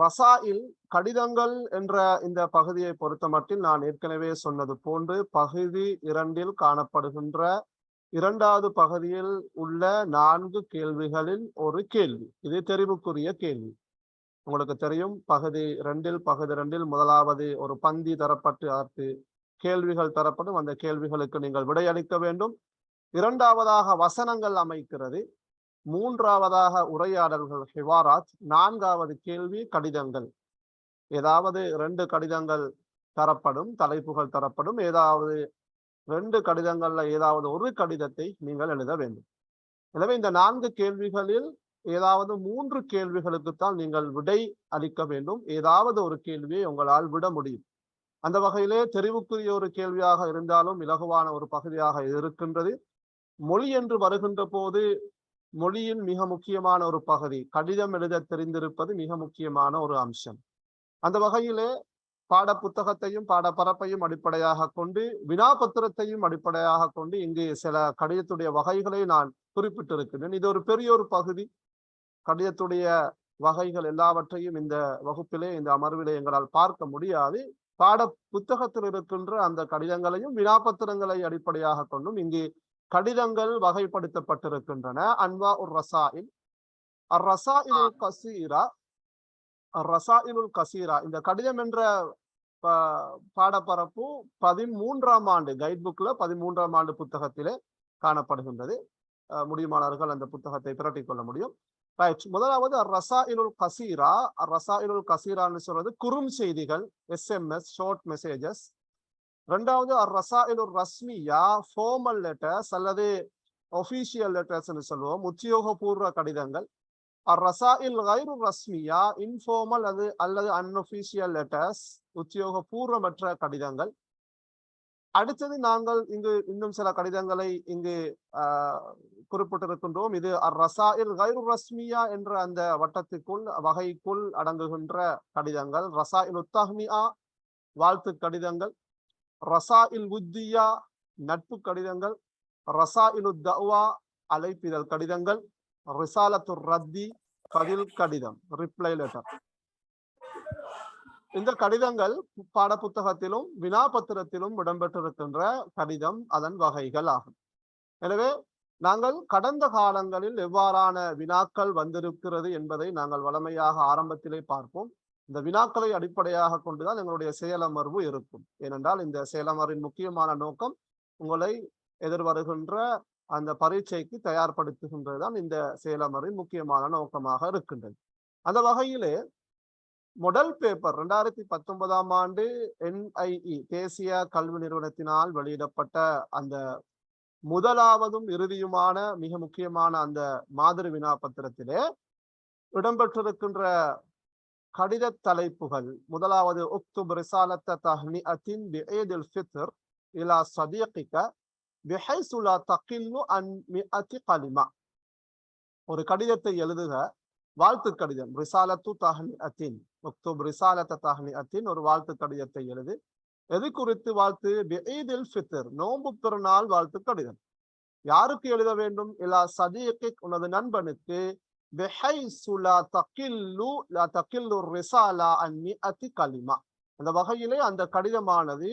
ரசாயில் கடிதங்கள் என்ற இந்த பகுதியை பொறுத்தமட்டில் நான் ஏற்கனவே சொன்னது போன்று பகுதி இரண்டில் காணப்படுகின்ற இரண்டாவது பகுதியில் உள்ள நான்கு கேள்விகளில் ஒரு கேள்வி. இது தெரிவுக்குரிய கேள்வி. உங்களுக்கு தெரியும் பகுதி ரெண்டில் பகுதி ரெண்டில் முதலாவது ஒரு பந்தி தரப்பட்டு அதற்கு கேள்விகள் தரப்படும். அந்த கேள்விகளுக்கு நீங்கள் விடையளிக்க வேண்டும். இரண்டாவதாக வசனங்கள் அமைக்கிறது. மூன்றாவதாக உரையாடல்கள் ஹிவாராத் நான்காவது கேள்வி கடிதங்கள். ஏதாவது ரெண்டு கடிதங்கள் தரப்படும் தலைப்புகள் தரப்படும் ஏதாவது ரெண்டு கடிதங்கள்ல ஏதாவது ஒரு கடிதத்தை நீங்கள் எழுத வேண்டும். எனவே இந்த நான்கு கேள்விகளில் ஏதாவது மூன்று கேள்விகளுக்குத்தான் நீங்கள் விடை அளிக்க வேண்டும். ஏதாவது ஒரு கேள்வியை உங்களால் விட முடியும். அந்த வகையிலே தெரிவுக்குரிய ஒரு கேள்வியாக இருந்தாலும் இலகுவான ஒரு பகுதியாக இருக்கின்றது. மொழி என்று வருகின்ற போது மொழியின் மிக முக்கியமான ஒரு பகுதி. கடிதம் எழுத தெரிந்திருப்பது மிக முக்கியமான ஒரு அம்சம். அந்த வகையிலே பாட புத்தகத்தையும் பாடப்பரப்பையும் அடிப்படையாக கொண்டு வினாபத்திரத்தையும் அடிப்படையாக கொண்டு இங்கு சில கடிதத்துடைய வகைகளை நான் குறிப்பிட்டிருக்கிறேன். இது ஒரு பெரிய ஒரு பகுதி. கடிதத்துடைய வகைகள் எல்லாவற்றையும் இந்த வகுப்பிலே இந்த அமர்விலே எங்களால் பார்க்க முடியாது. பாட புத்தகத்தில் இருக்கின்ற அந்த கடிதங்களையும் வினாபத்திரங்களை அடிப்படையாக கொண்டும் இங்கு கடிதங்கள் வகைப்படுத்தப்பட்டிருக்கின்றன. அன்வா உர் ரசாயில். அர் ரசாயிலுல் கசீரா. ரசாயிலுல் கசீரா. இந்த கடிதம் என்ற பாடப்பரப்பு பதிமூன்றாம் ஆண்டு கைட் புக்ல பதிமூன்றாம் ஆண்டு புத்தகத்திலே காணப்படுகின்றது. முடியுமானவர்கள் அந்த புத்தகத்தை பிரட்டிக் கொள்ள முடியும். ரைட் முதலாவது ரசாயிலுல் கசீரா. ரசாயிலுல் கசீரான்னு சொல்றது குறும் செய்திகள் எஸ்எம்எஸ் ஷார்ட் மெசேஜஸ் ரெண்டாவது அர் ரசாயிலுர் ரஸ்மியா ஃபோமல் லெட்டர்ஸ் அல்லது ஒஃபீஷியல் லெட்டர்ஸ்னு சொல்லுவோம் உத்தியோகபூர்வ கடிதங்கள். அர் ரசாயில் கைரு ரஸ்மியா இன்ஃபார்மல் அது அல்லது அன்ஒஃபீஷியல் லெட்டர்ஸ் உத்தியோகபூர்வமற்ற கடிதங்கள். அடுத்தது நாங்கள் இங்கு இன்னும் சில கடிதங்களை இங்கு குறிப்பிட்டிருக்கின்றோம். இது அர் ரசாயில் கைரு ரஸ்மியா என்ற அந்த வட்டத்துக்குள் வகைக்குள் அடங்குகின்ற கடிதங்கள். ரசாயில் உத்தஹ்மியா வாழ்த்து கடிதங்கள். ரசாயில் உத்தியா நட்பு கடிதங்கள் ரசாயிலு தவா அழைப்பிதழ் கடிதங்கள் ரிசாலத்து ரத்தி பதில் கடிதம் ரிப்ளை லெட்டர் இந்த கடிதங்கள் பாட புத்தகத்திலும் வினாபத்திரத்திலும் இடம்பெற்றிருக்கின்ற கடிதம் அதன் வகைகள் ஆகும். எனவே நாங்கள் கடந்த காலங்களில் எவ்வாறான வினாக்கள் வந்திருக்கிறது என்பதை நாங்கள் வளமையாக ஆரம்பத்திலே பார்ப்போம். இந்த வினாக்களை அடிப்படையாக கொண்டுதான் எங்களுடைய செயலமர்வு இருக்கும். ஏனென்றால் இந்த செயலமர்வின் முக்கியமான நோக்கம் உங்களை எதிர்வருகின்ற அந்த பரீட்சைக்கு தயார்படுத்துகின்றது தான் இந்த செயலமரின் முக்கியமான நோக்கமாக இருக்கின்றது. அந்த வகையிலே மொடல் பேப்பர் ரெண்டாயிரத்தி பத்தொன்பதாம் ஆண்டு என்ஐஇ தேசிய கல்வி நிறுவனத்தினால் வெளியிடப்பட்ட அந்த முதலாவதும் இறுதியுமான மிக முக்கியமான அந்த மாதிரி வினா பத்திரத்திலே இடம்பெற்றிருக்கின்ற கடித தலைப்புகள். முதலாவது உக்துப் ரிசாலத்த தஹ்னி தஹ்னிஅத்தின் பிஈதில் ஃபித்ர் இலா சதீகிக பிஹைசு லா தகில்லு அன் மிஅத்தி கலிமா ஒரு கடிதத்தை எழுதுக. வாழ்த்து கடிதம். ரிசாலத்து தஹ்னி அத்தின் உக்துப் ரிசாலத்த தஹ்னி அத்தின் ஒரு வாழ்த்து கடிதத்தை எழுது. எது குறித்து வாழ்த்து? பிஈதில் ஃபித்ர் நோன்பு பெருநாள் வாழ்த்து கடிதம். யாருக்கு எழுத வேண்டும்? இலா சதீகிக் உனது நண்பனுக்கு. கலிமா அந்த வகையிலே அந்த கடிதமானது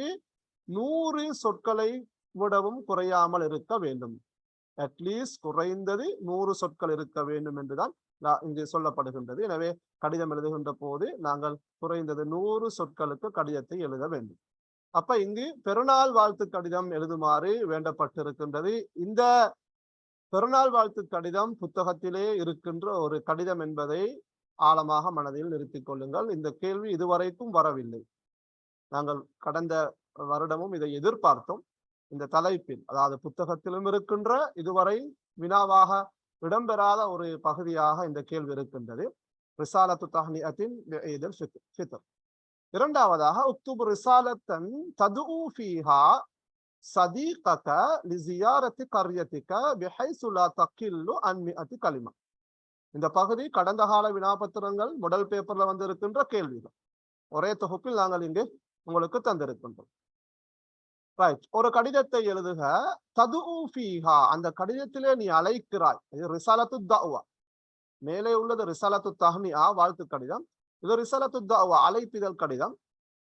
நூறு சொற்களை விடவும் குறையாமல் இருக்க வேண்டும். அட்லீஸ்ட் குறைந்தது நூறு சொற்கள் இருக்க வேண்டும் என்றுதான் இங்கு சொல்லப்படுகின்றது. எனவே கடிதம் எழுதுகின்ற போது நாங்கள் குறைந்தது நூறு சொற்களுக்கு கடிதத்தை எழுத வேண்டும். அப்ப இங்கு பெருநாள் வாழ்த்து கடிதம் எழுதுமாறு வேண்டப்பட்டிருக்கின்றது. இந்த பெருநாள் வாழ்த்து கடிதம் புத்தகத்திலே இருக்கின்ற ஒரு கடிதம் என்பதை ஆழமாக மனதில் நிறுத்திக் கொள்ளுங்கள். இந்த கேள்வி இதுவரைக்கும் வரவில்லை. நாங்கள் கடந்த வருடமும் இதை எதிர்பார்த்தோம். இந்த தலைப்பில் அதாவது புத்தகத்திலும் இருக்கின்ற இதுவரை வினாவாக இடம்பெறாத ஒரு பகுதியாக இந்த கேள்வி இருக்கின்றது. ரிசாலத்து தஹ்னியத்தின் இரண்டாவதாக உக்துப் ரிசாலத்தன் தது ஃபீஹா சதீகக லிசியாரத்தி கரியத்திக்க பிஹைசு லா தக்கில்லு அன்மிஅத்தி கலிமா இந்த பகுதி கடந்த கால வினாபத்திரங்கள் முதல் பேப்பர்ல வந்து இருக்கின்ற கேள்விகள். ஒரே தொகுப்பில் நாங்கள் இங்கு உங்களுக்கு தந்திருக்கின்றோம். ரைட் ஒரு கடிதத்தை எழுதுக. தது ஃபீஹா. அந்த கடிதத்திலே நீ அழைக்கிறாய். இது ரிசாலத்து தவா மேலே உள்ளது ரிசாலத்து தஹ்மியா வாழ்த்து கடிதம். இது ரிசலத்து தாவா அழைப்பிதழ் கடிதம்.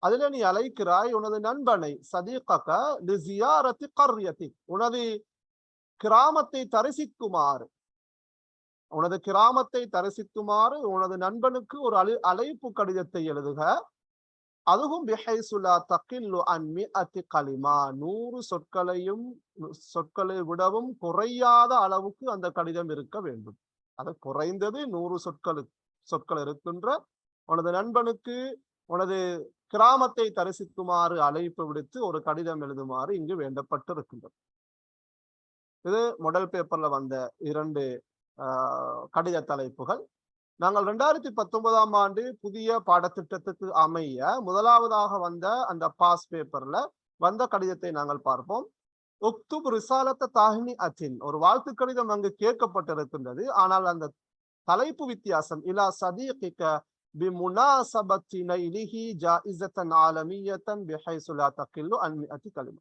அதுல நீ அழைக்கிறாய் உனது நண்பனை சதீகக லிசியாரத்தி கர்யத்தி உனது கிராமத்தை தரிசிக்குமாறு. உனது கிராமத்தை தரிசிக்குமாறு உனது நண்பனுக்கு ஒரு அழி அழைப்பு கடிதத்தை எழுதுக. அதுவும் பிஹைசுலா தக்கில்லு அன் அத்தி கலிமா. நூறு சொற்களையும் சொற்களை விடவும் குறையாத அளவுக்கு அந்த கடிதம் இருக்க வேண்டும். அது குறைந்தது நூறு சொற்களுக்கு சொற்கள் இருக்கின்ற உனது நண்பனுக்கு உனது கிராமத்தை தரிசிக்குமாறு அழைப்பு விடுத்து ஒரு கடிதம் எழுதுமாறு இங்கு வேண்டப்பட்டிருக்கின்றது. இது முதல் பேப்பர்ல வந்த இரண்டு கடித தலைப்புகள். நாங்கள் ரெண்டாயிரத்தி பத்தொன்பதாம் ஆண்டு புதிய பாடத்திட்டத்துக்கு அமைய முதலாவதாக வந்த அந்த பாஸ் பேப்பர்ல வந்த கடிதத்தை நாங்கள் பார்ப்போம். ஒக்துப் ரிசாலத்த தாகினி அச்சின் ஒரு வாழ்த்து கடிதம் அங்கு கேட்கப்பட்டிருக்கின்றது. ஆனால் அந்த தலைப்பு வித்தியாசம் இலா சதீகிக்க பிமுனாசபத்தி நைலிஹி جائزة عالمية بحيث لا تقل عن மிஅத்தி كلمة.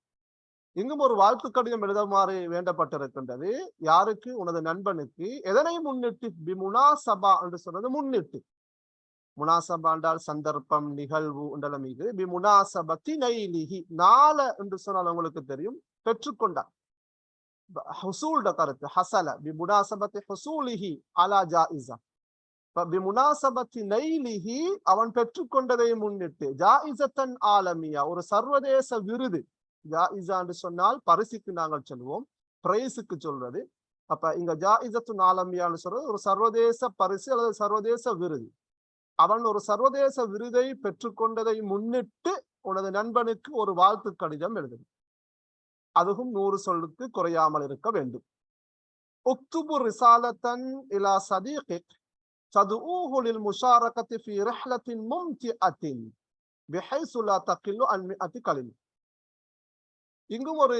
இங்கும் ஒரு வாழ்த்து கடிதம் எழுதுமாறு வேண்டப்பட்டிருக்கின்றது. யாருக்கு? உனது நண்பனுக்கு. எதனை முன்னிட்டு? பிமுனா சபா என்று சொன்னது முன்னிட்டு. முனாசபா என்றால் சந்தர்ப்பம் நிகழ்வு என்றெல்லாம் இது. பிமுனாசபத்தி நைலிஹி நால என்று சொன்னால் உங்களுக்கு தெரியும். பெற்றுக்கொண்டார். ஹசூல்ட கருத்து ஹசல. பிமுனாசபத்தி ஹசூலிஹி அலா ஜாயிசா பிமுனாசபத்தி நைலிஹி அவன் பெற்றுக்கொண்டதை முன்னிட்டு ஜாயிசத்தன் ஆலமியா ஒரு சர்வதேச விருது. ஜாயிசான்னு சொன்னால் பரிசுக்கு நாங்கள் சொல்லுவோம் பிரைஸுக்கு சொல்றது. அப்ப இங்க ஜாயிசத்து ஆலமியான்னு சொல்றது ஒரு சர்வதேச பரிசு அல்லது சர்வதேச விருது. அவன் ஒரு சர்வதேச விருதை பெற்றுக்கொண்டதை முன்னிட்டு உனது நண்பனுக்கு ஒரு வாழ்த்து கடிதம் எழுது அதுவும் நூறு சொல்லுக்கு குறையாமல் இருக்க வேண்டும். உக்துபு ரிசாலத்தன் இலா சதீகிக் Tadu'uhu lil musyarakati fi rihlatin mumti'atin bihaitsu la taqillu an mi'ati kalim. இங்கும் ஒரு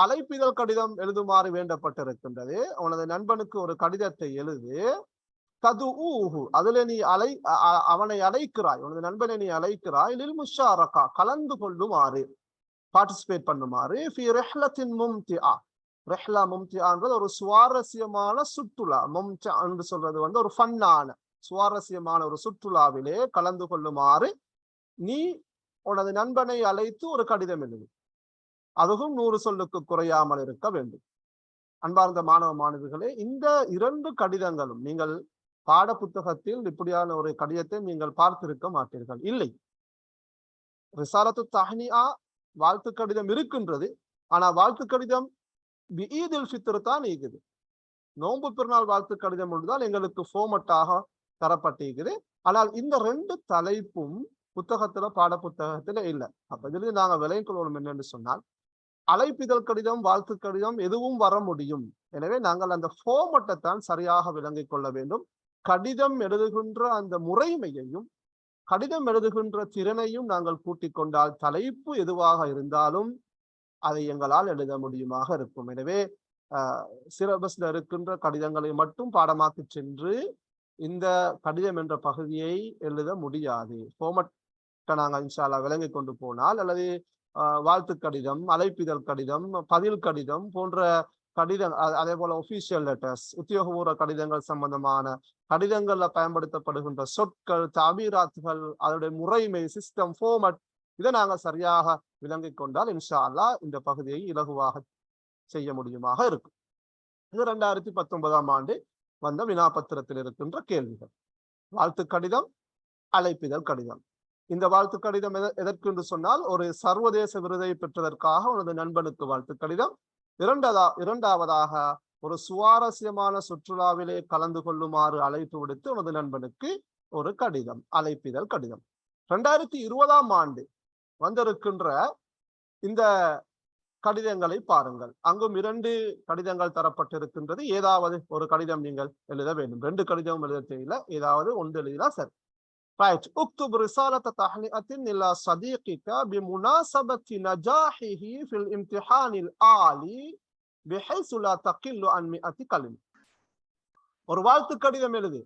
அழைப்பிதழ் கடிதம் எழுதுமாறு வேண்டப்பட்டிருக்கின்றது. உனது நண்பனுக்கு ஒரு கடிதத்தை எழுது. தது ஊஹு அதுல நீ அலை அவனை அழைக்கிறாய். உனது நண்பனை நீ அழைக்கிறாய். முஷாரக்கா கலந்து கொள்ளுமாறு பார்ட்டிசிபேட் பண்ணுமாறு ரெஹ்லா மும்தியான்றது ஒரு சுவாரஸ்யமான சுற்றுலா. மும்தியா என்று சொல்றது வந்து ஒரு ஃபன்னான சுவாரஸ்யமான ஒரு சுற்றுலாவிலே கலந்து கொள்ளுமாறு நீ உனது நண்பனை அழைத்து ஒரு கடிதம் எழுது. அதுவும் நூறு சொல்லுக்கு குறையாமல் இருக்க வேண்டும். அன்பார்ந்த மாணவ மாணவிகளே இந்த இரண்டு கடிதங்களும் நீங்கள் பாட புத்தகத்தில் இப்படியான ஒரு கடிதத்தை நீங்கள் பார்த்திருக்க மாட்டீர்கள். இல்லை. ரிசாரத்து தஹ்னியா வாழ்த்து கடிதம் இருக்கின்றது. ஆனா வாழ்த்து கடிதம் ஈதில் ஃபித்ர் தான் இருக்குது நோன்பு பெருநாள் வாழ்த்து கடிதம் ஒன்றுதான் எங்களுக்கு ஃபோமட்டாக தரப்பட்டிருக்குது. ஆனால் இந்த ரெண்டு தலைப்பும் புத்தகத்துல பாட புத்தகத்துல இல்லை. அப்ப இதுல நாங்க விலையும் கொள்ளணும் என்னன்னு சொன்னால் அழைப்பிதழ் கடிதம் வாழ்த்து கடிதம் எதுவும் வர முடியும். எனவே நாங்கள் அந்த ஃபோமட்டத்தான் சரியாக விளங்கிக் கொள்ள வேண்டும். கடிதம் எழுதுகின்ற அந்த முறைமையையும் கடிதம் எழுதுகின்ற திறனையும் நாங்கள் கூட்டிக் கொண்டால் தலைப்பு எதுவாக இருந்தாலும் அதை எங்களால் எழுத முடியுமாக இருக்கும். எனவே சிலபஸ்ல இருக்கின்ற கடிதங்களை மட்டும் பாடமாக்கி சென்று இந்த கடிதம் என்ற பகுதியை எழுத முடியாது. ஃபோமட்டை நாங்கள் இன்ஷால்லா விளங்கி கொண்டு போனால் அல்லது வாழ்த்து கடிதம் அழைப்பிதழ் கடிதம் பதில் கடிதம் போன்ற கடிதம் அதே போல ஒபிஷியல் லெட்டர்ஸ் உத்தியோகபூர்வ கடிதங்கள் சம்பந்தமான கடிதங்கள்ல பயன்படுத்தப்படுகின்ற சொற்கள் தாபீராத்துகள் அதனுடைய முறைமை சிஸ்டம் ஃபோமட் இதை நாங்கள் சரியாக விளங்கி கொண்டால் இன்ஷா அல்லா இந்த பகுதியை இலகுவாக செய்ய முடியுமாக இருக்கும். இது ரெண்டாயிரத்தி பத்தொன்பதாம் ஆண்டு வந்த வினாபத்திரத்தில் இருக்கின்ற கேள்விகள். வாழ்த்து கடிதம் அழைப்பிதழ் கடிதம். இந்த வாழ்த்து கடிதம் எதற்கு என்று சொன்னால் ஒரு சர்வதேச விருதை பெற்றதற்காக உனது நண்பனுக்கு வாழ்த்து கடிதம். இரண்டதா இரண்டாவதாக ஒரு சுவாரஸ்யமான சுற்றுலாவிலே கலந்து கொள்ளுமாறு அழைப்பு விடுத்து உனது நண்பனுக்கு ஒரு கடிதம் அழைப்பிதழ் கடிதம். ரெண்டாயிரத்தி இருபதாம் ஆண்டு வந்திருக்கின்ற இந்த கடிதங்களை பாருங்கள் அங்கும் இரண்டு கடிதங்கள் தரப்பட்டிருக்கின்றது ஏதாவது ஒரு கடிதம் நீங்கள் எழுத வேண்டும் ரெண்டு கடிதம் எழுத தெரியல ஏதாவது ஒன்று எழுதினா சரி ரைட் اكتب رسالة تهنئة إلى صديقك بمناسبة نجاحه في الامتحان العالي بحيث لا تقل عن 100 كلمة ஒரு வாழ்த்து கடிதம் எழுது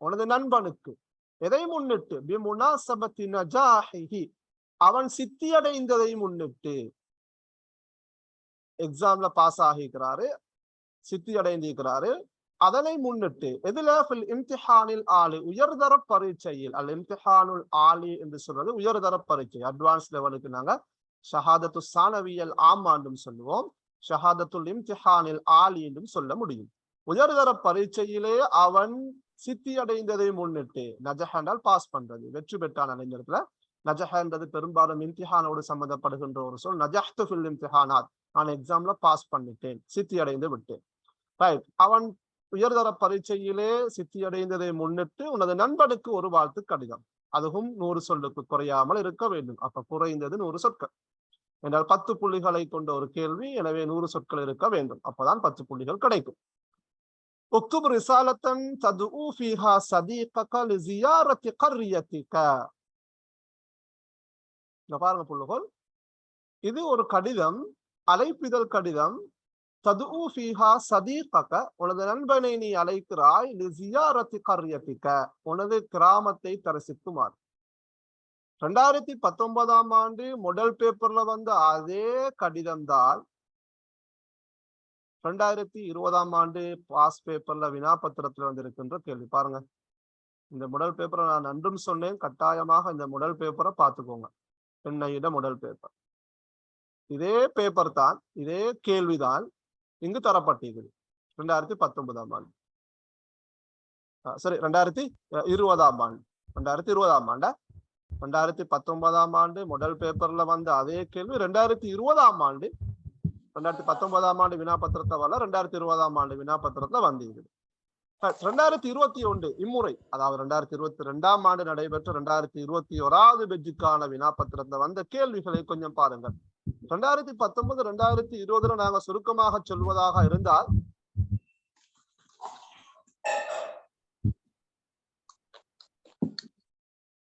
உனது நண்பனுக்கு எதை முன்னிட்டு பிமுனாசபத்தி நஜாஹிஹி அவன் சித்தியடைந்ததை முன்னிட்டு எக்ஸாம்ல பாஸ் ஆகிக்கிறாரு சித்தி அடைந்திருக்கிறாரு அதனை முன்னிட்டு எதுல? இம்திஹானில் ஆலி உயர்தர பரீட்சையில். அல்ல இம்திஹானுல் ஆலி என்று சொல்றது உயர்தர பரீட்சை அட்வான்ஸ் லெவலுக்கு நாங்க ஷஹாதத்து சானவியல் ஆமாண்டும் சொல்லுவோம். ஷஹாதத்துல் இம்திஹானில் ஆலி என்றும் சொல்ல முடியும். உயர்தர பரீட்சையிலே அவன் சித்தி அடைந்ததை முன்னிட்டு நஜஹாண்டால் பாஸ் பண்றது வெற்றி பெற்றான் அந்த இடத்துல. நஜஹன்றது பெரும்பாலும் இம்திஹானோடு சம்பந்தப்படுகின்ற ஒரு சொல் நஜஹ்து ஃபில் இம்திஹானாத் நான் எக்ஸாம்ல பாஸ் பண்ணிட்டேன் சித்தி அடைந்து விட்டேன் ரைட் அவன் உயர்தர பரீட்சையிலே சித்தி அடைந்ததை முன்னிட்டு உனது நண்பனுக்கு ஒரு வாழ்த்து கடிதம் அதுவும் நூறு சொல்லுக்கு குறையாமல் இருக்க வேண்டும் அப்ப குறைந்தது நூறு சொற்கள் என்றால் பத்து புள்ளிகளை கொண்ட ஒரு கேள்வி எனவே நூறு சொற்கள் இருக்க வேண்டும் அப்பதான் பத்து புள்ளிகள் கிடைக்கும் اكتب رسالة تدعو فيها صديقك لزيارة قريتك இங்க பாருங்க புள்ளுகோல் இது ஒரு கடிதம் அழைப்பிதழ் கடிதம். ததுஉ ஃபீஹா சதீகக உனது நண்பனை நீ அழைக்கிறாய் லிசியாரத்தி கர்யத்திக்க உனது கிராமத்தை தரிசிக்குமாறு. ரெண்டாயிரத்தி பத்தொன்பதாம் ஆண்டு முதல் பேப்பர்ல வந்த அதே கடிதம் தான் ரெண்டாயிரத்தி இருபதாம் ஆண்டு பாஸ் பேப்பர்ல வினாபத்திரத்துல வந்திருக்கின்ற கேள்வி. பாருங்க. இந்த முதல் பேப்பரை நான் நன்றும் சொன்னேன் கட்டாயமாக இந்த முதல் பேப்பரை பார்த்துக்கோங்க. என்னையிட முதல் பேப்பர் இதே பேப்பர் தான் இதே கேள்விதான் இங்கு தரப்பட்டிருக்குது ரெண்டாயிரத்தி பத்தொன்பதாம் ஆண்டு. சரி ரெண்டாயிரத்தி இருபதாம் ஆண்டு. ரெண்டாயிரத்தி இருபதாம் ஆண்டா? ரெண்டாயிரத்தி பத்தொன்பதாம் ஆண்டு முதல் பேப்பர்ல வந்த அதே கேள்வி. ரெண்டாயிரத்தி இருபதாம் ஆண்டு ரெண்டாயிரத்தி பத்தொன்பதாம் ஆண்டு வினாபத்திரத்தை வரல ரெண்டாயிரத்தி இருபதாம் ஆண்டு வினாபத்திரத்துல வந்திருக்குது ரெண்டாயிரத்தி இருபத்தி ஒன்று இம்முறை அதாவது ரெண்டாயிரத்தி இருபத்தி ரெண்டாம் ஆண்டு நடைபெற்ற ரெண்டாயிரத்தி இருபத்தி ஓராவது பெஜ்ஜுக்கான வினாபத்திரத்துல வந்த கேள்விகளை கொஞ்சம் பாருங்கள். ரெண்டாயிரத்தி பத்தொன்பது ரெண்டாயிரத்தி இருபதுல நாங்க சுருக்கமாக சொல்வதாக இருந்தால்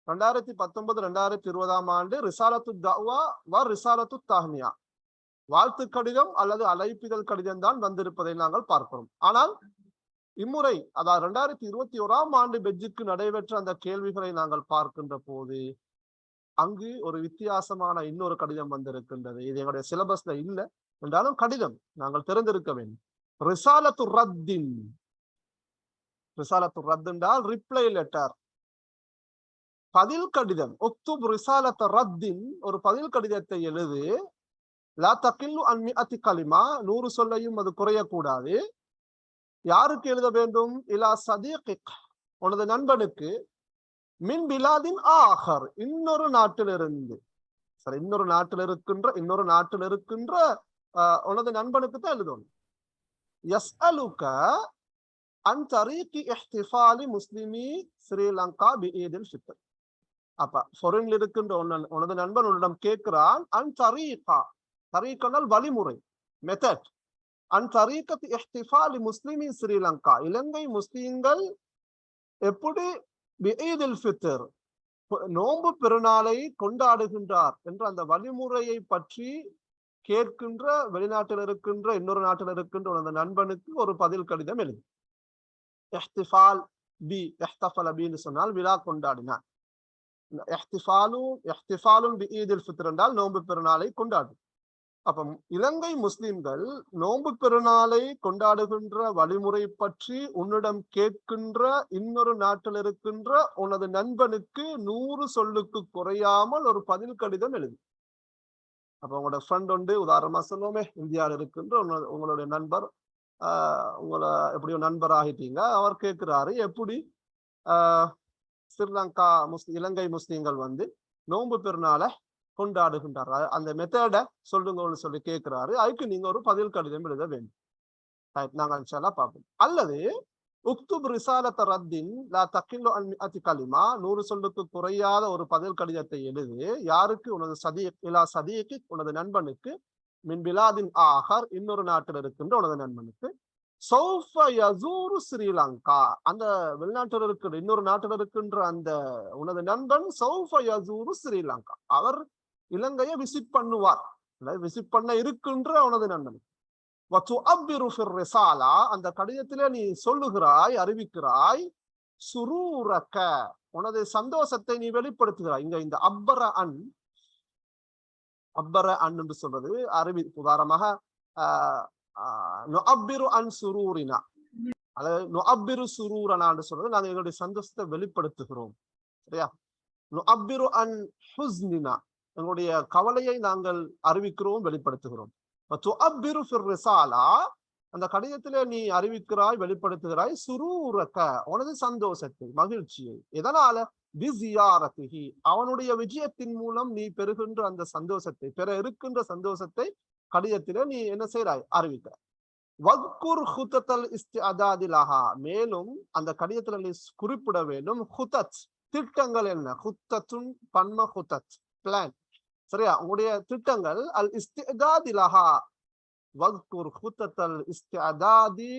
ரெண்டாயிரத்தி பத்தொன்பது ரெண்டாயிரத்தி இருபதாம் ஆண்டு ரிசாலத்து தவா வ ரிசாலத்து தாஹ்னியா. வாழ்த்து கடிதம் அல்லது அழைப்பிதழ் கடிதம் தான் வந்திருப்பதை நாங்கள் பார்க்கிறோம். ஆனால் இம்முறை அதாவது ரெண்டாயிரத்தி இருபத்தி ஓராம் ஆண்டு பெஜ்ஜுக்கு நடைபெற்ற அந்த கேள்விகளை நாங்கள் பார்க்கின்ற போது அங்கு ஒரு வித்தியாசமான இன்னொரு கடிதம் வந்திருக்கின்றது. இது எங்களுடைய சிலபஸ்ல இல்லை. என்றாலும் கடிதம் நாங்கள் தெரிந்திருக்க வேண்டும். ரிசாலத்து ரத்தின். ரிசாலத்து ரத் என்றால் ரிப்ளை லெட்டர் பதில் கடிதம். ஒக்துப் ரிசாலத்த ரத்தின் ஒரு பதில் கடிதத்தை எழுது லா தக்கில்லு அன்மி அத்தி கலிமா. நூறு சொல்லையும் அது குறையக்கூடாது. யாருக்கு எழுத வேண்டும்? இலா சதீக் உனது நண்பனுக்கு. மின் பிலாதின் ஆஹர் இன்னொரு நாட்டிலிருந்து. சரி இன்னொரு நாட்டில் இருக்கின்ற இன்னொரு நாட்டில் இருக்கின்ற ஆஹ், உனது நண்பனுக்கு தான் எழுதணும். எஸ் அலுக அன் தரீக்கி இஹ்திஃபாலி முஸ்லிமி ஸ்ரீலங்கா பி ஈதில் ஃபித்ர். அப்ப ஃபொரின்ல இருக்கின்ற உன்ன- உனது நண்பன் உன்னிடம் கேட்கிறான் அன் தரீகா. தரீக்கனால் வழிமுறை மெத்தட் அன் தரீக்கத் இஹ்திஃபாலி முஸ்லிமின் ஸ்ரீலங்கா. இலங்கை முஸ்லீம்கள் எப்படி பிஇதில் ஃபித்தர் நோன்பு பெருநாளை கொண்டாடுகின்றார் என்ற அந்த வழிமுறையை பற்றி கேட்கின்ற வெளிநாட்டில் இருக்கின்ற இன்னொரு நாட்டில் இருக்கின்ற அந்த நண்பனுக்கு ஒரு பதில் கடிதம் எழுது. எஹ்திஃபால் பி எஹ்தஃபல் அபின்னு சொன்னால் விழா கொண்டாடினார். எஹ்திஃபாலும் எஹ்திஃபாலும் பி ஈதில் ஃபித்ர் என்றால் நோன்பு பெருநாளை கொண்டாடும். அப்ப இலங்கை முஸ்லிம்கள் நோன்பு பெருநாளை கொண்டாடுகின்ற வழிமுறை பற்றி உன்னிடம் கேட்கின்ற இன்னொரு நாட்டில் இருக்கின்ற உனது நண்பனுக்கு நூறு சொல்லுக்கு குறையாமல் ஒரு பதில் கடிதம் எழுது. அப்ப உங்களோட ஃப்ரெண்ட் உண்டு உதாரணமா சொல்லுவோமே இந்தியாவில் இருக்கின்ற உன்னோட- உங்களுடைய நண்பர் ஆஹ் உங்களை எப்படியோ நண்பர் ஆகிட்டீங்க. அவர் கேட்கிறாரு எப்படி? ஆஹ் ஸ்ரீலங்கா முஸ் இலங்கை முஸ்லிம்கள் வந்து நோன்பு பெருநாளை கொண்டாடுகின்றார். அந்த மெத்தட சொல்லுங்கன்னு சொல்லி கேட்கிறாரு. அதுக்கு நீங்க ஒரு பதில் கடிதம் எழுத வேண்டும். நாங்கள் பார்ப்போம். அல்லது உக்துப் ரிசாலத்த ரத்தின் லா கலிமா நூறு சொல்லுக்கு குறையாத ஒரு பதில் கடிதத்தை எழுது. யாருக்கு? உனது சதீக் இலா சதீக்கு உனது நண்பனுக்கு மின் பிலாதின் ஆஹர் இன்னொரு நாட்டில் இருக்கின்ற உனது நண்பனுக்கு சௌஃப யசூரு ஸ்ரீலங்கா அந்த வெளிநாட்டில் இருக்கிற இன்னொரு நாட்டில் இருக்கின்ற அந்த உனது நண்பன் சௌஃப யசூரு ஸ்ரீலங்கா. அவர் இலங்கையை விசிட் பண்ணுவார். விசிட் பண்ண இருக்குன்ற உனது நண்பன். அந்த கடிதத்திலே நீ சொல்லுகிறாய் அறிவிக்கிறாய் சுரூரக்க உனது சந்தோஷத்தை நீ வெளிப்படுத்துகிறாய். இங்க இந்த அப்பர அன் அப்பர அன் என்று சொல்றது அறிவி உதாரணமாக ஆஹ் ஆஹ் அன் சுரூரினா. அதாவது நுஅப்பிரு சுரூரனான்னு சொல்றது நாங்க எங்களுடைய சந்தோஷத்தை வெளிப்படுத்துகிறோம். சரியா? நுஅப்பிரு அன் ஹுஸ்னினா. எங்களுடைய கவலையை நாங்கள் அறிவிக்கிறோம் வெளிப்படுத்துகிறோம். அந்த கடிதத்திலே நீ அறிவிக்கிறாய் வெளிப்படுத்துகிறாய் சுரூரக்க உனது சந்தோஷத்தை மகிழ்ச்சியை. எதனால? பிசியாரத்திகி அவனுடைய விஜயத்தின் மூலம் நீ பெறுகின்ற அந்த சந்தோஷத்தை பெற இருக்கின்ற சந்தோஷத்தை கடிதத்திலே நீ என்ன செய்றாய் அறிவிக்கிறாய் வக்குர் ஹுதத்தல் இஸ்தி அதாதிலஹா மேலும் அந்த கடிதத்துல நீ குறிப்பிட வேண்டும். ஹுதத் திட்டங்கள் என்ன? ஹுத்தத்துன் பன்ம ஹுதத் பிளான் சரியா? உங்களுடைய திட்டங்கள் அல் இஸ்திஅதாதிலஹா வத்குர் ஹுத்தல் இஸ்திஅதாதி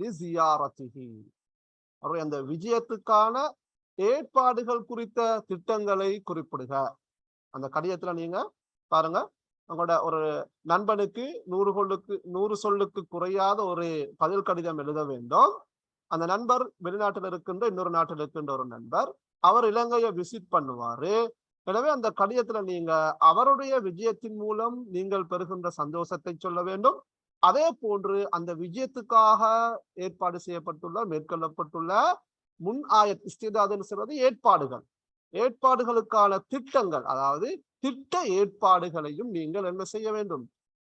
லிசியாரத்திஹி அவருடைய அந்த விஜயத்துக்கான ஏற்பாடுகள் குறித்த திட்டங்களை குறிப்பிடுக. அந்த கடிதத்துல நீங்க பாருங்க. உங்களோட ஒரு நண்பனுக்கு நூறு சொல்லுக்கு நூறு சொல்லுக்கு குறையாத ஒரு பதில் கடிதம் எழுத வேண்டும். அந்த நண்பர் வெளிநாட்டில் இருக்கின்ற இன்னொரு நாட்டில் இருக்கின்ற ஒரு நண்பர் அவர் இலங்கையை விசிட் பண்ணுவாரு. எனவே அந்த கடிதத்துல நீங்க அவருடைய விஜயத்தின் மூலம் நீங்கள் பெறுகின்ற சந்தோஷத்தை சொல்ல வேண்டும். அதே போன்று அந்த விஜயத்துக்காக ஏற்பாடு செய்யப்பட்டுள்ள மேற்கொள்ளப்பட்டுள்ள முன் ஆயத் இஸ்திதாதுன்னு சொல்றது ஏற்பாடுகள். ஏற்பாடுகளுக்கான திட்டங்கள் அதாவது திட்ட ஏற்பாடுகளையும் நீங்கள் என்ன செய்ய வேண்டும்?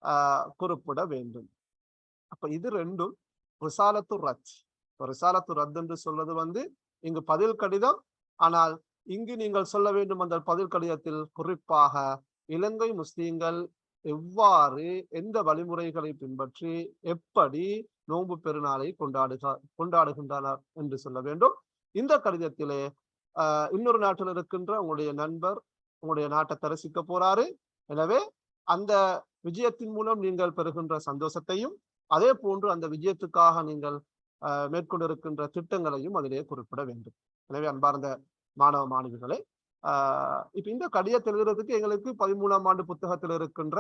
ஆஹ் குறிப்பிட வேண்டும். அப்ப இது ரெண்டும் ரிசாலத்து ரத் ரிசாலத்து ரத் என்று சொல்வது வந்து இங்கு பதில் கடிதம் ஆனால் இங்கு நீங்கள் சொல்ல வேண்டும் அந்த பதில் கடிதத்தில் குறிப்பாக இலங்கை முஸ்லீம்கள் எவ்வாறு எந்த வழிமுறைகளை பின்பற்றி எப்படி நோன்பு பெருநாளை கொண்டாடுகிறார் கொண்டாடுகின்றனர் என்று சொல்ல வேண்டும். இந்த கடிதத்திலே இன்னொரு நாட்டில் இருக்கின்ற உங்களுடைய நண்பர் உங்களுடைய நாட்டை தரிசிக்க போறாரு. எனவே அந்த விஜயத்தின் மூலம் நீங்கள் பெறுகின்ற சந்தோஷத்தையும் அதே போன்று அந்த விஜயத்துக்காக நீங்கள் மேற்கொண்டிருக்கின்ற திட்டங்களையும் அதிலே குறிப்பிட வேண்டும். எனவே அன்பார்ந்த மாணவ மாணவிகளே. ஆஹ் இப்ப இந்த கடிதத்தை எழுதுறதுக்கு எங்களுக்கு பதிமூணாம் ஆண்டு புத்தகத்தில் இருக்கின்ற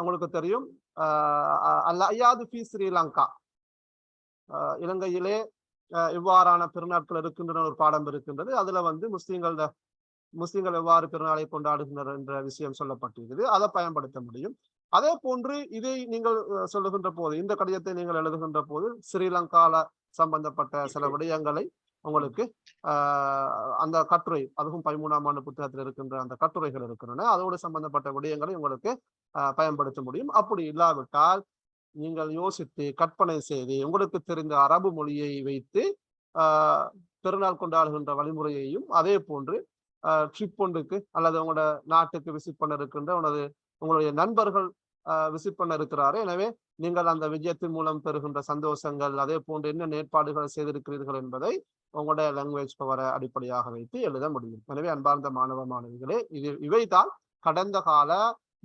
உங்களுக்கு தெரியும். ஆஹ் அல்ல ஐயாது பி ஸ்ரீலங்கா. இலங்கையிலே இவ்வாறான பெருநாட்கள் இருக்கின்றன ஒரு பாடம் இருக்கின்றது. அதுல வந்து முஸ்லீம்கள முஸ்லிம்கள் எவ்வாறு பெருநாளை கொண்டாடுகின்றனர் என்ற விஷயம் சொல்லப்பட்டிருக்குது. அதை பயன்படுத்த முடியும். அதே போன்று இதை நீங்கள் சொல்லுகின்ற போது இந்த கடிதத்தை நீங்கள் எழுதுகின்ற போது ஸ்ரீலங்கால சம்பந்தப்பட்ட சில விடயங்களை உங்களுக்கு அந்த கட்டுரை அதுவும் பதிமூணாம் ஆண்டு புத்தகத்தில் இருக்கின்ற அந்த கட்டுரைகள் இருக்கின்றன அதோடு சம்பந்தப்பட்ட விடயங்களை உங்களுக்கு பயன்படுத்த முடியும். அப்படி இல்லாவிட்டால் நீங்கள் யோசித்து கற்பனை செய்து உங்களுக்கு தெரிந்த அரபு மொழியை வைத்து பெருநாள் கொண்டாடுகின்ற வழிமுறையையும் அதே போன்று ட்ரிப் ஒன்றுக்கு அல்லது உங்களோட நாட்டுக்கு விசிட் பண்ண இருக்கின்ற உனது உங்களுடைய நண்பர்கள் விசிட் பண்ண இருக்கிறாரு. எனவே நீங்கள் அந்த விஜயத்தின் மூலம் பெறுகின்ற சந்தோஷங்கள் அதே போன்று என்ன ஏற்பாடுகள் செய்திருக்கிறீர்கள் என்பதை உங்களுடைய லாங்குவேஜ் பவரை அடிப்படையாக வைத்து எழுத முடியும். எனவே அன்பார்ந்த மாணவ மாணவிகளே இது இவைதான் கடந்த கால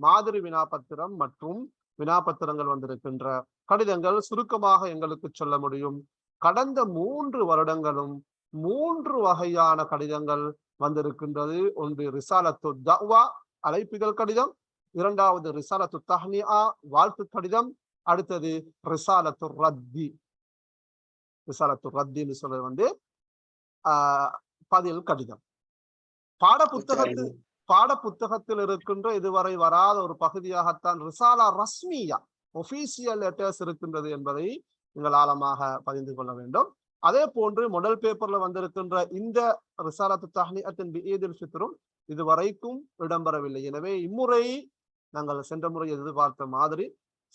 மாதிரி வினாபத்திரம் மற்றும் வினாபத்திரங்கள் வந்திருக்கின்ற கடிதங்கள். சுருக்கமாக எங்களுக்கு சொல்ல முடியும். கடந்த மூன்று வருடங்களும் மூன்று வகையான கடிதங்கள் வந்திருக்கின்றது. ஒன்று ரிசாலத்து தவா அழைப்புகள் கடிதம். இரண்டாவது ரிசாலத்து தஹ்னியா வாழ்த்து கடிதம். அடுத்தது ரிசாலத்து ரத்தி. ரிசாலத்து ரத்தின்னு சொல்றது வந்து பதில் கடிதம். பாட புத்தகத்தில் பாட புத்தகத்தில் இருக்கின்ற இதுவரை வராத ஒரு பகுதியாகத்தான் ரிசாலா ரஸ்மியா ஒபிசியல் லெட்டர்ஸ் இருக்கின்றது என்பதை நீங்கள் ஆழமாக பதிந்து கொள்ள வேண்டும். அதே போன்று முதல் பேப்பர்ல வந்திருக்கின்ற இந்த ரிசாலத்து தஹ்னியத்தின் ஈதில் ஃபித்ரும் இதுவரைக்கும் இடம்பெறவில்லை. எனவே இம்முறை நாங்கள் சென்ற முறை எதிர்பார்த்த மாதிரி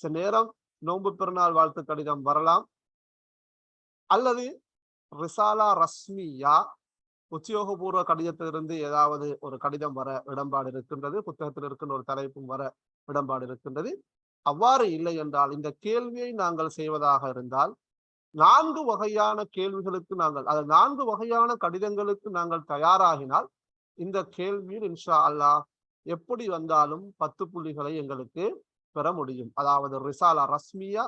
சில நேரம் நோன்பு பெருநாள் வாழ்த்து கடிதம் வரலாம். அல்லது ரிசாலா ரஸ்மியா உத்தியோகபூர்வ கடிதத்திலிருந்து ஏதாவது ஒரு கடிதம் வர இடம்பாடு இருக்கின்றது புத்தகத்தில் இருக்கின்ற ஒரு தலைப்பும் வர இடம்பாடு இருக்கின்றது. அவ்வாறு இல்லை என்றால் இந்த கேள்வியை நாங்கள் செய்வதாக இருந்தால் நான்கு வகையான கேள்விகளுக்கு நாங்கள் அது நான்கு வகையான கடிதங்களுக்கு நாங்கள் தயாராகினால் இந்த கேள்வியில் இன்ஷா அல்லாஹ் எப்படி வந்தாலும் பத்து புள்ளிகளை எங்களுக்கு பெற முடியும். அதாவது ரிசாலா ரஸ்மியா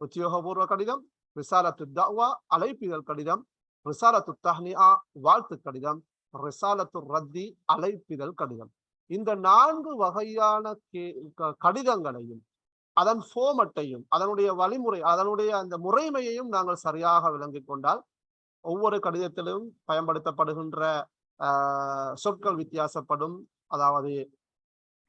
உத்தியோகபூர்வ கடிதம் ரிசாலத்து தவா அழைப்பிதழ் கடிதம் ரிசாலத்து தஹ்னியா வாழ்த்து கடிதம் ரிசாலத்து ரத்தி அழைப்பிதழ் கடிதம். இந்த நான்கு வகையான கே கடிதங்களையும் அதன் ஃபோமட்டையும் அதனுடைய வழிமுறை அதனுடைய அந்த முறைமையையும் நாங்கள் சரியாக விளங்கிக் கொண்டால் ஒவ்வொரு கடிதத்திலும் பயன்படுத்தப்படுகின்ற சொற்கள் வித்தியாசப்படும் அதாவது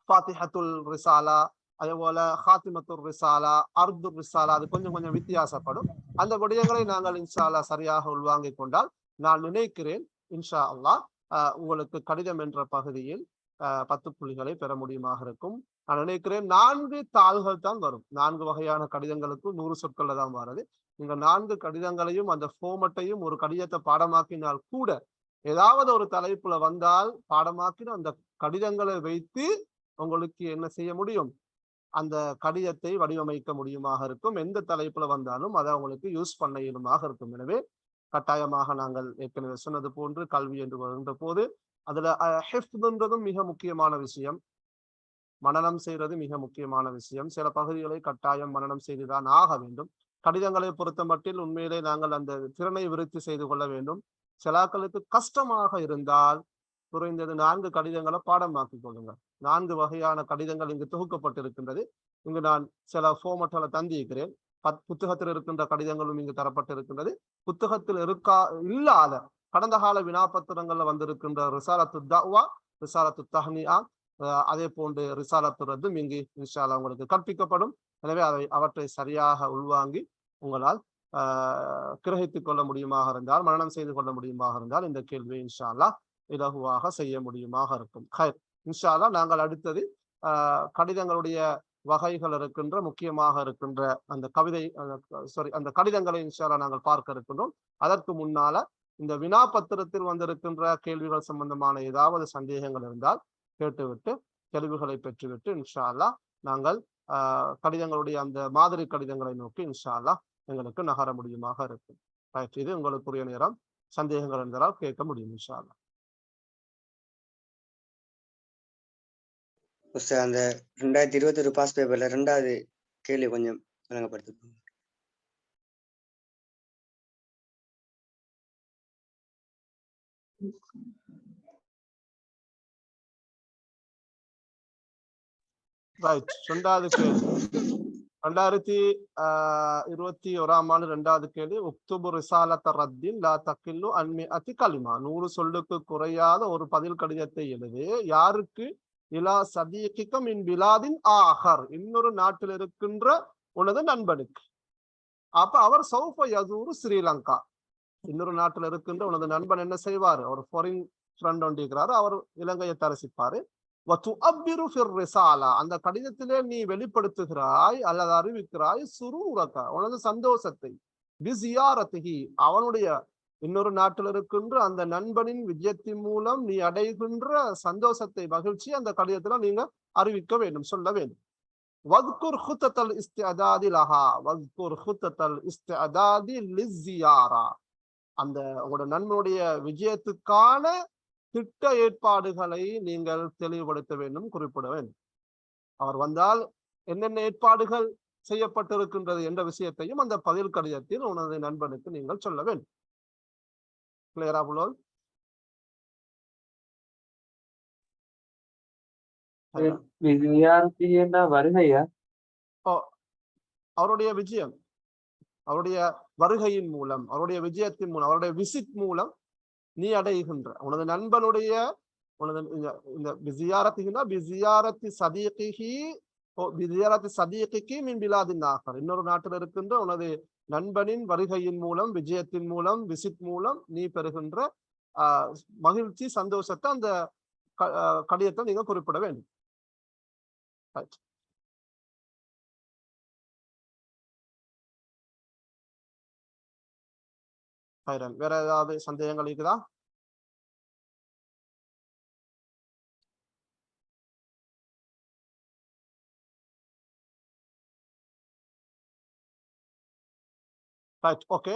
ஃபாத்திஹத்துல் ரிசாலா அதே போல ஹாத்திமத்துர் ரிசாலா அர்துர் ரிசாலா அது கொஞ்சம் கொஞ்சம் வித்தியாசப்படும். அந்த விடயங்களை நாங்கள் இன்ஷா சரியாக உள்வாங்கிக் கொண்டால் நான் நினைக்கிறேன் இன்ஷா அல்லாஹ் உங்களுக்கு கடிதம் என்ற பகுதியில் ஆஹ் பத்து புள்ளிகளை பெற முடியுமாக இருக்கும். நான் நினைக்கிறேன் நான்கு தாள்கள் தான் வரும். நான்கு வகையான கடிதங்களுக்கு நூறு சொற்கள்ல தான் வருது நீங்க நான்கு கடிதங்களையும் அந்த ஃபோமட்டையும் ஒரு கடிதத்தை பாடமாக்கினால் கூட ஏதாவது ஒரு தலைப்புல வந்தால் பாடமாக்கின அந்த கடிதங்களை வைத்து உங்களுக்கு என்ன செய்ய முடியும்? அந்த கடிதத்தை வடிவமைக்க முடியுமாக இருக்கும். எந்த தலைப்புல வந்தாலும் அதை அவங்களுக்கு யூஸ் பண்ண இயலுமாக இருக்கும். எனவே கட்டாயமாக நாங்கள் ஏற்கனவே சொன்னது போன்று கல்வி என்று வருகின்ற போது அதுல ஹெஃப்துன்றதும் மிக முக்கியமான விஷயம். மனநம் செய்யறது மிக முக்கியமான விஷயம். சில பகுதிகளை கட்டாயம் மனநம் செய்துதான் ஆக வேண்டும். கடிதங்களை பொறுத்த மட்டில் உண்மையிலே நாங்கள் அந்த திறனை விருத்தி செய்து கொள்ள வேண்டும். சிலாக்களுக்கு கஷ்டமாக இருந்தால் குறைந்தது நான்கு கடிதங்களை பாடமாக்கிக் கொள்ளுங்க நான்கு வகையான கடிதங்கள் இங்கு தொகுக்கப்பட்டிருக்கின்றது. இங்கு நான் சில ஃபோமட்களை தந்திருக்கிறேன். பத் புத்தகத்தில் இருக்கின்ற கடிதங்களும் இங்கு தரப்பட்டிருக்கின்றது. புத்தகத்தில் இருக்கா இல்லாத கடந்த கால வினாபத்திரங்கள்ல வந்திருக்கின்ற ரிசாலத்து தவா ரிசாலத்து தஹ்னியா அதே போன்று ரிசாலத்துறதும் இங்கு இன்ஷால உங்களுக்கு கற்பிக்கப்படும். எனவே அதை அவற்றை சரியாக உள்வாங்கி உங்களால் ஆஹ் கிரகித்துக் கொள்ள முடியுமாக இருந்தால் மரணம் செய்து கொள்ள முடியுமாக இருந்தால் இந்த கேள்வியை இன்ஷால்லா இலகுவாக செய்ய முடியுமாக இருக்கும். ஹைர் இன்ஷாலா நாங்கள் அடுத்தது ஆஹ் கடிதங்களுடைய வகைகள் இருக்கின்ற முக்கியமாக இருக்கின்ற அந்த கவிதை சாரி அந்த கடிதங்களை இன்ஷாலா நாங்கள் பார்க்க இருக்கின்றோம். அதற்கு முன்னால இந்த வினா பத்திரத்தில் வந்திருக்கின்ற கேள்விகள் சம்பந்தமான ஏதாவது சந்தேகங்கள் இருந்தால் கேட்டுவிட்டு தெளிவுகளை பெற்றுவிட்டு இன்ஷா நாங்கள் கடிதங்களுடைய அந்த மாதிரி கடிதங்களை நோக்கி இன்ஷா எங்களுக்கு நகர முடியுமாக இருக்கும். இது உங்களுக்குரிய நேரம். சந்தேகங்கள் இருந்தால் கேட்க முடியும் இன்ஷா உஸ்தாத் அந்த ரெண்டாயிரத்தி இருபத்தி ஒரு பாஸ் பேப்பர்ல ரெண்டாவது கேள்வி கொஞ்சம் வழங்கப்படுத்து ரைட் ரெண்டாவது கேள்வி. ரெண்டாயிரத்தி ஆஹ் இருபத்தி ஓராம் ஆண்டு ரெண்டாவது கேள்வி. உக்துபு ரிசாலத்த ரத்தின் லா தக்கில்லு அன்மி அத்தி கலிமா நூறு சொல்லுக்கு குறையாத ஒரு பதில் கடிதத்தை எழுது. யாருக்கு இலா சதீகிக்கம் இன் பிலாதின் ஆஹர். இன்னொரு நாட்டில் இருக்கின்ற உனது நண்பனுக்கு. அப்ப அவர் சௌஃப யசூரு ஸ்ரீலங்கா. இன்னொரு நாட்டில் இருக்கின்ற உனது நண்பன் என்ன செய்வார்? அவர் ஃபாரின் ஃப்ரெண்ட் ஒன்றிருக்கிறாரு அவர் இலங்கையை தரிசிப்பாரு. அந்த கடிதத்திலே நீ வெளிப்படுத்துகிறாய் அல்லது அறிவிக்கிறாய் சுரூரக்க உனது சந்தோஷத்தை. அவனுடைய இன்னொரு நாட்டில் இருக்கின்ற அந்த நண்பனின் விஜயத்தின் மூலம் நீ அடைகின்ற சந்தோஷத்தை மகிழ்ச்சி அந்த கடிதத்துல நீங்க அறிவிக்க வேண்டும் சொல்ல வேண்டும். வத்குர் ஹுத்தல் இஸ்தி லஹா வத்குர் ஹுத்தல் இஸ்திஅதாதி லிஸ்ஸியாரா. அந்த உங்களோட நண்பனுடைய விஜயத்துக்கான திட்ட ஏற்பாடுகளை நீங்கள் தெளிவுபடுத்த வேண்டும் குறிப்பிட வேண்டும். அவர் வந்தால் என்னென்ன ஏற்பாடுகள் செய்யப்பட்டிருக்கின்றது என்ற விஷயத்தையும் அந்த பதில் கடிதத்தில் உனது நண்பனுக்கு நீங்கள் சொல்ல வேண்டும். கிளியரா புலோல் வருகையா? அவருடைய விஜயம் அவருடைய வருகையின் மூலம் அவருடைய விஜயத்தின் மூலம் அவருடைய விசிட் மூலம் நீ அடைகின்ற உனது நண்பனுடைய உனது இந்த பிசியாரத்தினா பிசியாரத்தி சதீகி பிசியாரத்தி சதீகிக்கு மின் பிலாதின் ஆகர். இன்னொரு நாட்டில் இருக்கின்ற உனது நண்பனின் வருகையின் மூலம் விஜயத்தின் மூலம் விசிட் மூலம் நீ பெறுகின்ற அஹ் மகிழ்ச்சி சந்தோஷத்தை அந்த கடிதத்தை நீங்க குறிப்பிட வேண்டும். வேற ஏதாவது சந்தேகங்கள் இருக்குதா? Right okay